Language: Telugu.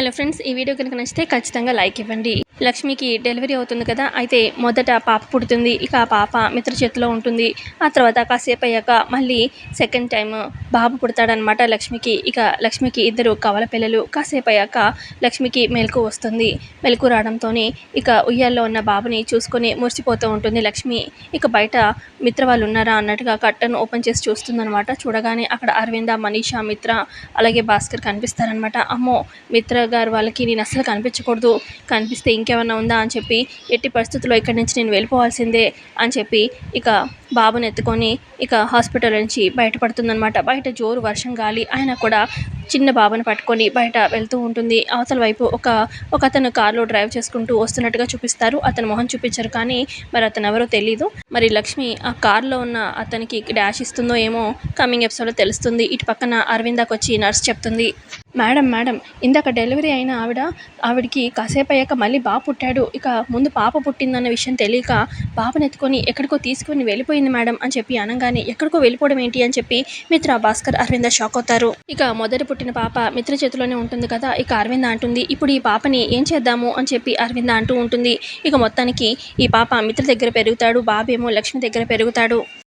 హలో ఫ్రెండ్స్ ఈ వీడియో కనుక నచ్చితే ఖచ్చితంగా లైక్ ఇవ్వండి. లక్ష్మికి డెలివరీ అవుతుంది కదా అయితే మొదట పాప పుడుతుంది ఇక ఆ పాప మిత్ర చేతిలో ఉంటుంది. ఆ తర్వాత కాసేపు అయ్యాక మళ్ళీ సెకండ్ టైం బాబు పుడతాడనమాట లక్ష్మికి. ఇక లక్ష్మికి ఇద్దరు కవల పిల్లలు. కాసేపు అయ్యాక లక్ష్మికి మెలకు వస్తుంది. మెలకు రావడంతో ఇక ఉయ్యాల్లో ఉన్న బాబుని చూసుకొని మురిసిపోతూ ఉంటుంది లక్ష్మి. ఇక బయట మిత్ర వాళ్ళు ఉన్నారా అన్నట్టుగా కట్టను ఓపెన్ చేసి చూస్తుందనమాట చూడగానే అక్కడ అరవింద మనీషా మిత్ర అలాగే భాస్కర్ కనిపిస్తారనమాట అమ్మో మిత్ర గారు వాళ్ళకి నేను అస్సలు కనిపించకూడదు. కనిపిస్తే ఇంకేమన్నా ఉందా అని చెప్పి ఎట్టి పరిస్థితుల్లో ఇక్కడి నుంచి నేను వెళ్ళిపోవాల్సిందే అని చెప్పి ఇక బాబుని ఎత్తుకొని ఇక హాస్పిటల్ నుంచి బయటపడుతుందనమాట బయట జోరు వర్షం గాలి ఆయన కూడా చిన్న బాబుని పట్టుకొని బయట వెళ్తూ ఉంటుంది. అవతల వైపు ఒక ఒక అతను కారులో డ్రైవ్ చేసుకుంటూ వస్తున్నట్టుగా చూపిస్తారు. అతను మొహం చూపించారు కానీ మరి అతను ఎవరో తెలీదు. మరి లక్ష్మి ఆ కారులో ఉన్న అతనికి డాష్ ఇస్తుందో ఏమో కమింగ్ ఎపిసోడ్లో తెలుస్తుంది. ఇటు పక్కన అరవిందాకి వచ్చి నర్స్ చెప్తుంది. మేడం మేడం ఇందాక డెలివరీ అయిన ఆవిడ ఆవిడకి కాసేపు అయ్యాక మళ్ళీ బాబు పుట్టాడు. ఇక ముందు పాప పుట్టిందన్న విషయం తెలియక బాబుని ఎత్తుకొని ఎక్కడికో తీసుకొని వెళ్ళిపోయింది మేడం అని చెప్పి అనగానే ఎక్కడికో వెళ్ళిపోవడం ఏంటి అని చెప్పి మిత్ర భాస్కర్ అరవింద షాక్ అవుతారు. ఇక మొదట పుట్టిన పాప మిత్ర చేతిలోనే ఉంటుంది కదా ఇక అరవింద అంటుంది ఇప్పుడు ఈ పాపని ఏం చేద్దాము? అని చెప్పి అరవింద అంటూ ఉంటుంది. ఇక మొత్తానికి ఈ పాప మిత్ర దగ్గర పెరుగుతాడు బాబేమో లక్ష్మి దగ్గర పెరుగుతాడు.